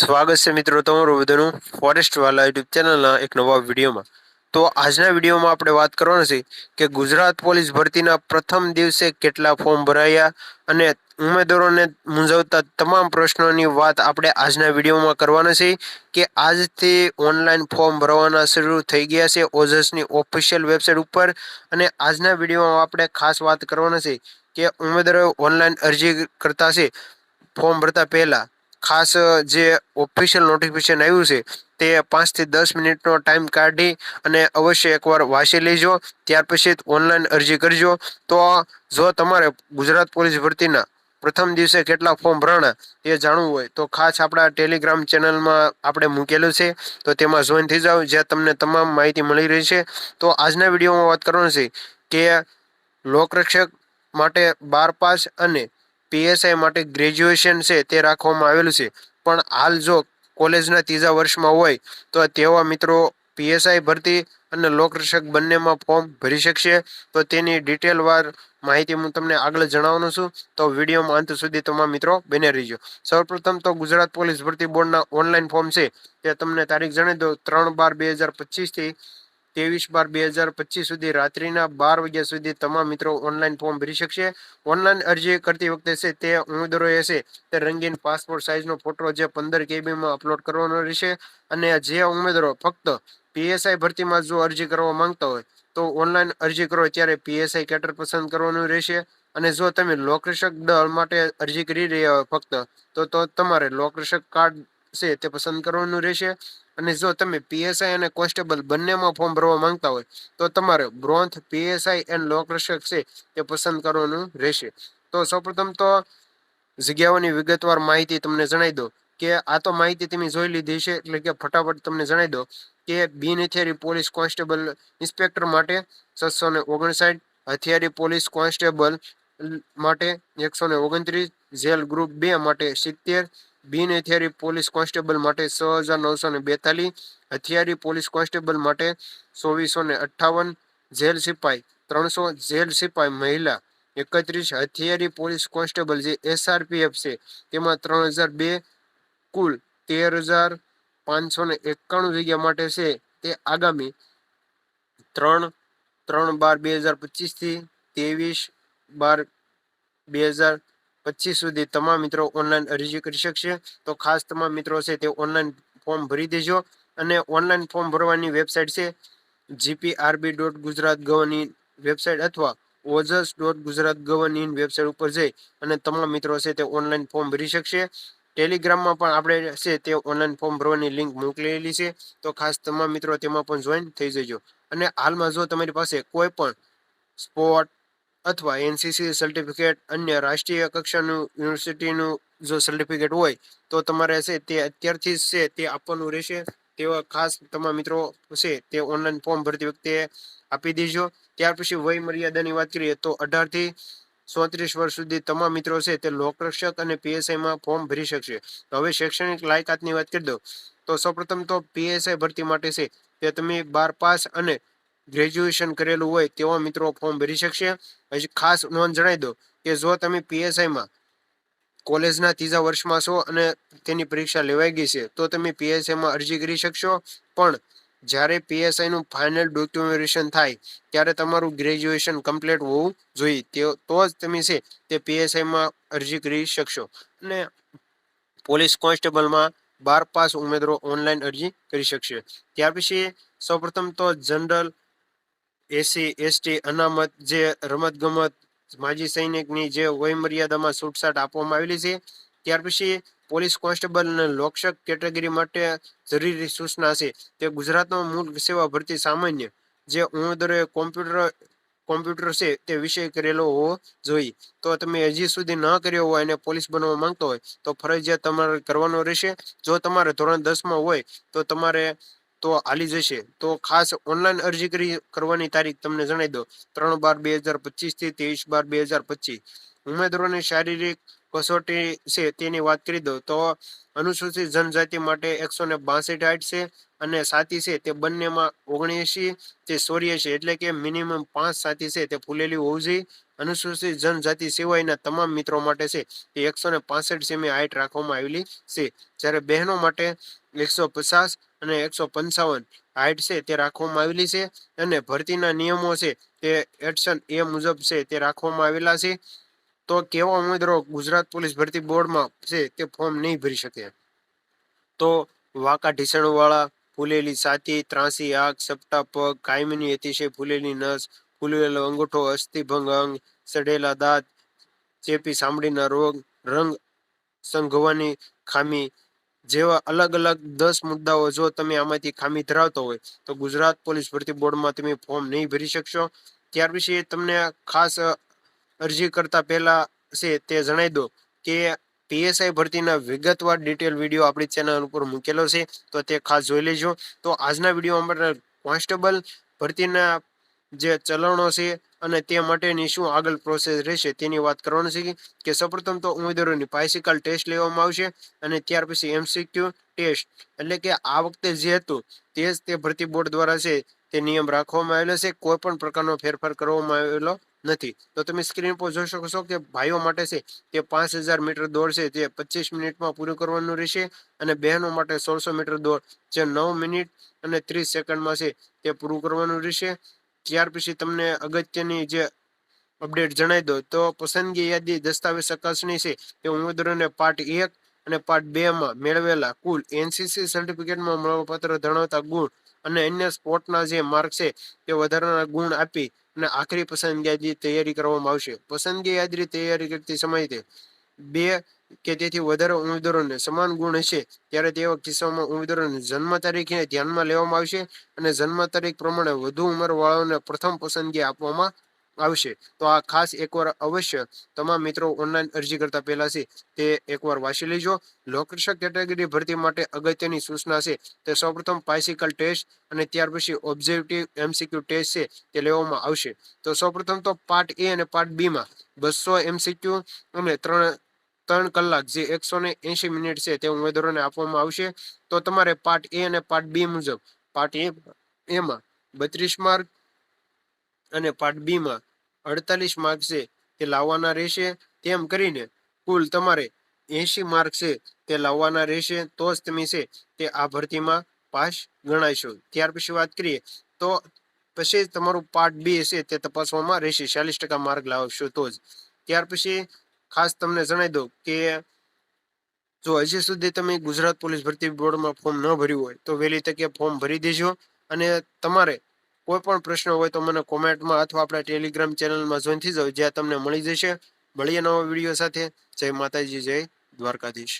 સ્વાગત છે મિત્રો તમારું બધાનું ફોરેસ્ટ વાલા યુટ્યુબ ચેનલના એક નવા વિડીયોમાં. તો આજના વિડીયોમાં આપણે વાત કરવાની છે કે ગુજરાત પોલીસ ભરતીના પ્રથમ દિવસે કેટલા ફોર્મ ભરાયા અને ઉમેદવારોને મૂંઝવતા તમામ પ્રશ્નોની વાત આપણે આજના વિડીયોમાં કરવાના છે કે આજથી ઓનલાઈન ફોર્મ ભરવાના શરૂ થઈ ગયા છે ઓજસની ઓફિશિયલ વેબસાઇટ ઉપર અને આજના વિડીયોમાં આપણે ખાસ વાત કરવાના છે કે ઉમેદવારો ઓનલાઈન અરજી કરતા છે ફોર્મ ભરતા પહેલાં. ખાસ જે ઓફિશિયલ નોટિફિકેશન આવ્યું છે, તે પાંચથી દસ મિનિટનો ટાઈમ કાઢી અને અવશ્ય એકવાર વાંચી લેજો. ત્યાર પછી ઓનલાઈન અરજી કરજો. તો, જો તમારે ગુજરાત પોલીસ ભરતીના પ્રથમ દિવસે કેટલા ફોર્મ ભરાણા એ જાણવું હોય, તો ખાસ આપણા ટેલિગ્રામ ચેનલમાં આપણે મૂકેલું છે. તો તેમાં જોઈન થઈ જાઓ, જ્યાં તમને તમામ માહિતી મળી રહી છે તો આજના વિડીયોમાં વાત કરવાનું છે કે લોકરક્ષક માટે બાર પાસ અને પીએસઆઈ માટે ગ્રેજ્યુએશન છે તે રાખવામાં આવેલું છે. પણ હાલ જો કોલેજના ત્રીજા વર્ષમાં હોય, તો તેવા મિત્રો પીએસઆઈ ભરતી અને લોકરક્ષક બંનેમાં ફોર્મ ભરી શકશે. તો તેની ડિટેલવાર માહિતી હું તમને આગળ જણાવવાનું છું. તો વિડીયોમાં અંત સુધી તમામ મિત્રો બને રહીજો. સૌપ્રથમ તો ગુજરાત પોલીસ ભરતી બોર્ડના ઓનલાઈન ફોર્મ છે. તે તમને તારીખ જણાવી દો ત્રણ બાર બે હજાર પચીસથી ત્રેવીસ બાર બે હજાર પચીસ સુધી રાત્રિના બાર વાગ્યા સુધી તમામ મિત્રો ઓનલાઈન ફોર્મ ભરી શકશે. ઓનલાઈન અરજી કરતી વખતે છે તે ઉમેદવારોએ છે તે રંગીન પાસપોર્ટ સાઇઝનો ફોટો જે પંદર કેબીમાં અપલોડ કરવાનો રહેશે અને જે ઉમેદવારો ફક્ત પીએસઆઈ ભરતીમાં જો અરજી કરવા માંગતા હોય તો ઓનલાઈન અરજી કરો. ત્યારે પીએસઆઈ કેટર પસંદ કરવાનું રહેશે અને જો તમે લોકરક્ષક દળ માટે અરજી કરી રહ્યા હોય ફક્ત તો તો તમારે લોકરક્ષક કાર્ડ છે તે પસંદ કરવાનું રહેશે. અને જો તમે પીએસઆઈ અને કોન્સ્ટેબલ બંનેમાં ફોર્મ ભરવા માંગતા હોય, તો તમારે બ્રોન્થ પીએસઆઈ એન્ડ લોકરક્ષક છે તે પસંદ કરવાનું રહેશે. તો સૌપ્રથમ તો જગ્યાઓની વિગતવાર માહિતી તમને જણાવી દો કે આ તો માહિતી તમે જોઈ લીધી છે એટલે કે ફટાફટ તમને જણાવી દો કે બિન હથિયારી પોલીસ કોન્સ્ટેબલ ઇન્સ્પેક્ટર માટે છસો ને ઓગણસાઠ, હથિયારી પોલીસ કોન્સ્ટેબલ માટે એકસો ને ઓગણત્રીસ, જેલ ગ્રુપ બે માટે સિત્તેર બિન હથિયારી પોલીસ કોન્સ્ટેબલ માટે છ હજાર નવસો ને બેતાલીસ, હથિયારી પોલીસ કોન્સ્ટેબલ માટે ચોવીસો ને અઠ્ઠાવન, જેલ સિપાઈ ત્રણસો, જેલ સિપાઈ મહિલા એકત્રીસ, હથિયારી પોલીસ કોન્સ્ટેબલ જે એસઆરપીએફ છે તેમાં ત્રણ હજાર બે, કુલ તેર હજાર પાંચસો ને એકાણું જગ્યા માટે છે. તે આગામી ત્રણ ત્રણ બાર બે હજાર પચીસથી ત્રેવીસ બાર બે હજાર પચીસ સુધી તમામ મિત્રો ઓનલાઈન અરજી કરી શકશે. તો ખાસ તમામ મિત્રો છે તે ઓનલાઈન ફોર્મ ભરી દેજો. અને ઓનલાઈન ફોર્મ ભરવાની વેબસાઇટ છે જીપીઆરબી ડોટ ગુજરાત ગવની વેબસાઇટ અથવા ઓજસ ડોટ ગુજરાત ગવની વેબસાઇટ ઉપર જઈ અને તમામ મિત્રો છે તે ઓનલાઈન ફોર્મ ભરી શકશે. ટેલિગ્રામમાં પણ આપણે છે તે ઓનલાઈન ફોર્મ ભરવાની લિંક મોકલેલી છે. તો ખાસ તમામ મિત્રો તેમાં પણ જોઈન થઈ જજો. અને હાલમાં જો તમારી પાસે કોઈ પણ સ્પોર્ટ અથવા એનસીસી સર્ટિફિકેટ અન્ય રાષ્ટ્રીય કક્ષાનું યુનિવર્સિટીનું જો સર્ટિફિકેટ હોય, તો તમારે છે તે અત્યારથી જ છે તે આપવાનું રહેશે. તેવા ખાસ તમામ મિત્રો છે તે ઓનલાઈન ફોર્મ ભરતી વખતે આપી દેજો. ત્યાર પછી વય મર્યાદાની વાત કરીએ તો અઢારથી ચોત્રીસ વર્ષ સુધી તમામ મિત્રો છે તે લોકરક્ષક અને પીએસઆઈમાં ફોર્મ ભરી શકશે. હવે શૈક્ષણિક લાયકાતની વાત કરી દો તો સૌપ્રથમ તો પીએસઆઈ ભરતી માટે છે તે તમે બાર પાસ અને ગ્રેજ્યુએશન કરેલું હોય તેવા મિત્રો ફોર્મ ભરી શકશે. હજી ખાસ નોંધ જણાવી દો કે જો તમે પીએસઆઈમાં કોલેજના ત્રીજા વર્ષમાં છો અને તેની પરીક્ષા લેવાઈ ગઈ છે, તો તમે પીએસઆઈમાં અરજી કરી શકશો. પણ જ્યારે પીએસઆઈનું ફાઇનલ ડોક્યુમેન્ટેશન થાય, ત્યારે તમારું ગ્રેજ્યુએશન કમ્પ્લીટ હોવું જોઈએ. તે, તો જ તમે છે તે પીએસઆઈમાં અરજી કરી શકશો. અને પોલીસ કોન્સ્ટેબલમાં બાર પાસ ઉમેદવારો ઓનલાઈન અરજી કરી શકશે. ત્યાર પછી સૌપ્રથમ તો જનરલ એસી, એસટી, અનામત જે રમતગમત, માજી સૈનિકની જે વયમર્યાદામાં છૂટછાટ આપવામાં આવેલી છે. ત્યાર પછી પોલીસ કોન્સ્ટેબલ અને લોકશક કેટેગરી માટે જરૂરી સૂચના છે તે ગુજરાતમાં મૂળ સેવા ભરતી સામાન્ય જે ઉમેદવારોએ કોમ્પ્યુટર કોમ્પ્યુટર છે તે વિષય કરેલો હોવો જોઈએ. તો તમે હજી સુધી ન કર્યો હોય અને પોલીસ બનવા માંગતો હોય તો ફરજિયાત તમારે કરવાનો રહેશે. જો તમારે ધોરણ દસમાં હોય તો તમારે તો હાલી જશે. તો ખાસ ઓનલાઈન અરજી કરી કરવાની તારીખ તમને જણાવી દો ત્રણ બાર બે હજાર પચીસથી ત્રેવીસ બાર બે હજાર પચીસ. ઉમેદવારોની શારીરિક કસોટી છે તેની વાત કરી દો તો અનુસૂચિત જનજાતિ માટે એકસો ને બાસઠ હાઈટ છે અને સાથી છે તે બંનેમાં ઓગણએંશી, તે ચોર્યાસી એટલે કે મિનિમમ પાંચ સાથી છે તે ફૂલેલી હોવું જોઈએ. અનુસૂચિત જનજાતિ સિવાયના તમામ મિત્રો માટે છે. તે એકસો ને પાસઠ સેમી હાઇટ રાખવામાં આવેલી છે. જ્યારે બહેનો માટે એકસો પચાસ અને એકસો પંચાવન હાઇટ છે તે રાખવામાં આવેલી છે અને ભરતીના નિયમો છે તે એક્શન એ મુજબ છે તે રાખવામાં આવેલા છે. તો કેવા ઉમેદવારો ગુજરાત પોલીસ ભરતી બોર્ડમાં છે તે ફોર્મ નહીં ભરી શકે? તો વાંકા ઢીસણવાળા, ફૂલેલી સાથી, ત્રાસી આંખ સપ્તા પગ કાયમીની અતિશય ફૂલેલી નસ ફૂલેલો અંગૂઠો અસ્થિભંગ અંગ, સડેલા દાંત, ચેપી સાંભળીના રોગ, રંગ સંઘવાની ખામી જેવા અલગ અલગ દસ મુદ્દાઓ જો તમે આમાંથી ખામી ધરાવતો હોય, તો ગુજરાત પોલીસ ભરતી બોર્ડમાં તમે ફોર્મ નહીં ભરી શકશો. ત્યાર પછી તમને ખાસ અરજી કરતા પહેલા છે તે જણાવી દો કે પીએસઆઈ ભરતીના વિગતવાર ડિટેલ વીડિયો આપણી ચેનલ ઉપર મૂકેલો છે, તો તે ખાસ જોઈ લેજો. તો આજના વિડીયોમાં અમારા કોન્સ્ટેબલ ભરતીના જે ચલણો છે અને તે માટેની શું આગળ પ્રોસેસ રહેશે તેની વાત કરવાની છે કે સૌપ્રથમ તો ઉમેદવારોની બાયસિકલ ટેસ્ટ લેવામાં આવશે અને ત્યાર પછી એમસીક્યુ ટેસ્ટ એટલે કે આ વખતે જે હતું તે જ તે ભરતી બોર્ડ દ્વારા છે તે નિયમ રાખવામાં આવેલો છે. કોઈ પણ પ્રકારનો ફેરફાર કરવામાં આવેલો નથી. તો તમે સ્ક્રીન પર જોઈ શકો છો કે ભાઈઓ માટે છે તે પાંચ હજાર મીટર દોડ છે. તે પચીસ મિનિટમાં પૂરું કરવાનું રહેશે અને બહેનો માટે સોળસો મીટર દોડ. જે નવ મિનિટ અને ત્રીસ સેકન્ડમાં છે તે પૂરું કરવાનું રહેશે. ત્યાર પછી તમને અગત્યની જે અપડેટ જણાવી દો તો પસંદગી યાદી દસ્તાવેજ ચકાસણી છે. તે ઉમેદવારોને પાર્ટ એક અને પાર્ટ બે માં મેળવેલા કુલ એનસીસી સર્ટિફિકેટમાં મળવાપત્ર ધરાવતા ગુણ અને અન્ય સ્પોર્ટના જે માર્ક છે, તે વધારાના ગુણ આપી અને આખરી પસંદગી યાદી તૈયારી કરવામાં આવશે. પસંદગી યાદી તૈયારી કરતી સમયે બે કે તેથી વધારે ઉમેદવારોને સમાન ગુણ હશે, ત્યારે તેવા કિસ્સામાં ઉમેદવારોને જન્મ તારીખને ધ્યાનમાં લેવામાં આવશે અને જન્મ તારીખ પ્રમાણે વધુ ઉંમરવાળાઓને પ્રથમ પસંદગી આપવામાં આવશે. તો આ ખાસ એકવાર અવશ્ય તમામ મિત્રો ઓનલાઈન અરજી કરતા પહેલા છે, તે એકવાર વાંચી લેજો. લોકરક્ષક કેટેગરી ભરતી માટે અગત્યની સૂચના છે, તે સૌપ્રથમ પાયસિકલ ટેસ્ટ અને ત્યાર પછી ઓબ્ઝેક્ટિવ એમસીક્યુ ટેસ્ટ છે, તે લેવામાં આવશે. તો સૌપ્રથમ તો પાર્ટ એ અને પાર્ટ બીમાં બસો એમસીક્યુ અને ત્રણ ત્રણ કલાક જે એકસો ને એંશી મિનિટ છે તે ઉમેદવારોને આપવામાં આવશે. તો તમારે પાર્ટ એ અને પાર્ટ બી મુજબ, પાર્ટ એ, એમાં બત્રીસ માર્ક અને પાર્ટ બી માં અડતાલીસ માર્ક છે તે લાવવાના રહેશે. તેમ કરીને કુલ તમારે એંશી માર્ક છે તે લાવવાના રહેશે. તો જ તમે છે તે આ ભરતીમાં પાસ ગણાશો. ત્યાર પછી વાત કરીએ, તો પછી તમારું પાર્ટ બી છે તે તપાસવામાં રહેશે. ચાલીસ ટકા માર્ક લાવશો તો જ. ત્યાર પછી ખાસ તમને જણાવી દઉં કે જો હજી સુધી તમે ગુજરાત પોલીસ ભરતી બોર્ડમાં ફોર્મ ન ભર્યું હોય, તો વહેલી તકે ફોર્મ ભરી દેજો. અને તમારે કોઈ પણ પ્રશ્ન હોય તો મને કોમેન્ટમાં અથવા આપણા ટેલિગ્રામ ચેનલમાં જોઈન થઈ જાઓ જ્યાં તમને મળી જશે. મળીએ નવા વીડિયો સાથે. જય માતાજી, જય દ્વારકાધીશ.